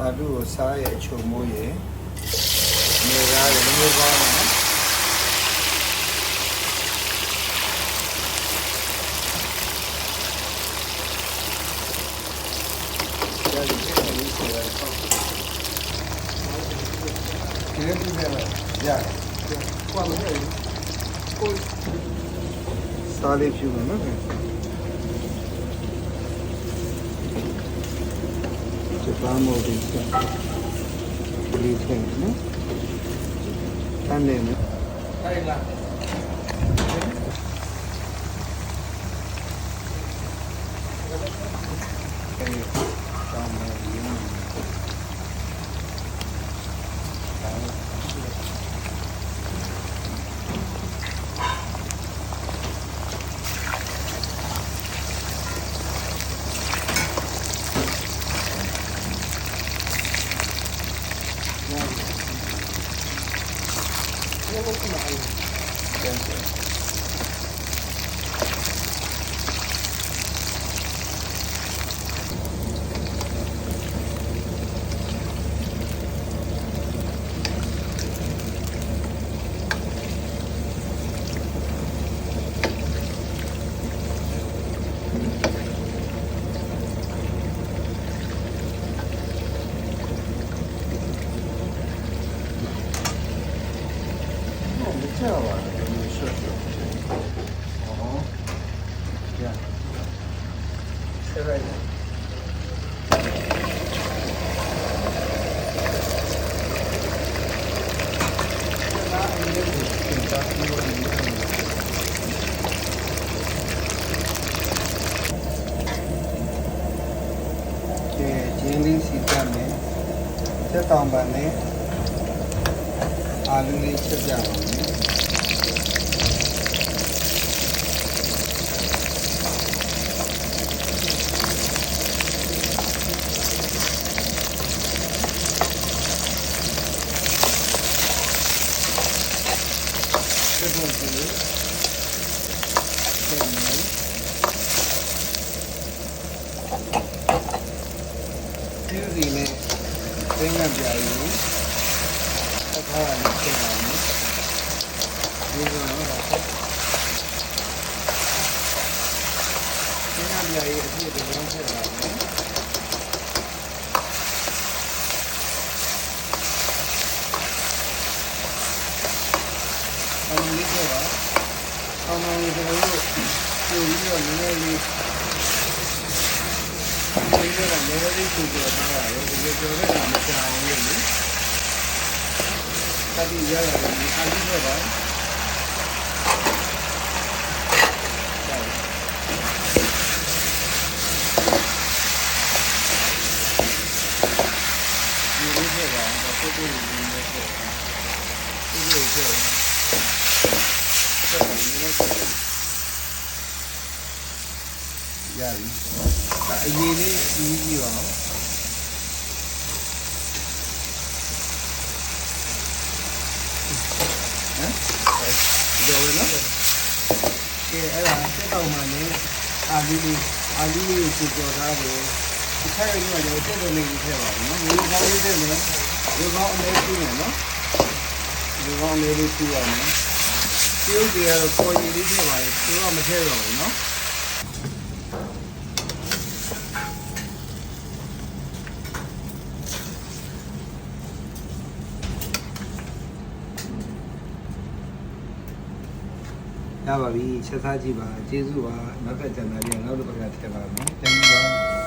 အာလူကိုစားရဲ့အချုံမိုးရဲ့နေရာရဲ့မျိုးကောင်းတယ်နော်ရတယ်ဒီလိုဆိုရတော့ဒီလိုပြမယ်ရတယ်ကွာလို့ရတယ်ကိုစားလေးဖြူမယ်နော် ဂျပန်မိုဒီကဒီထဲနော် တော့ မကြောက်ပါဘူးဆွတ်ဆွတ်ဟောရဆက်ရိုက်ကဲဂျင်းလေးစီတတ်မ 这里ဒီဒီနဲ့သင်္ကန်းပြာယူအခါရနဲ့ပြင်ပါမယ်ဒီလိုတော့သင်္ကန်းပြာယူအပြည့်တစ်လုံးထည့်ပါမယ်အမှန်လေးတော့အမှန်လေးတို့ တို့ပြီးတော့နည်းနည်းလေးဒီလိုကလည်းလေးကိုပြောထားပါတယ်ဒီလိုပြောတဲ့ကမကြောက်ဘူးလေတတိရရတယ်ဒီအလေးတော့ပါဒီလိုပြောတာတော့ကိုကိုလေးနေပြောတာဒီလိုပြောတာဆက်နေတယ် ရပြီအရေးလေးကြီးကြီးပါနော်ဟမ်ဒီလိုနော်ကဲအဲ့ဒါစက်တောင်မှလည်းအာလီလေးအာလီလေးကိုကြော်ထားတယ်ဒီခါရင်းကလည်းစက်တော်လေးကြီးထည့်ပါဘူးနော်မျိုးကောင်းလေးထည့်မယ်မျိုးကောင်းအလေးကြီးမယ်နော်မျိုးကောင်းလေးလေးကြီးရမယ်ပြုတ်ကြရတော့ပေါ်ရည်လေးထည့်ပါလေသူကမထည့်တော့ဘူးနော် ရပါပြီချက်စားကြည့်ပါကျေးဇူးပါနောက်တစ်ကြံသားပြန်နောက်တစ်ပတ်ကထည့်ပါမယ်တန်ကြီးပါ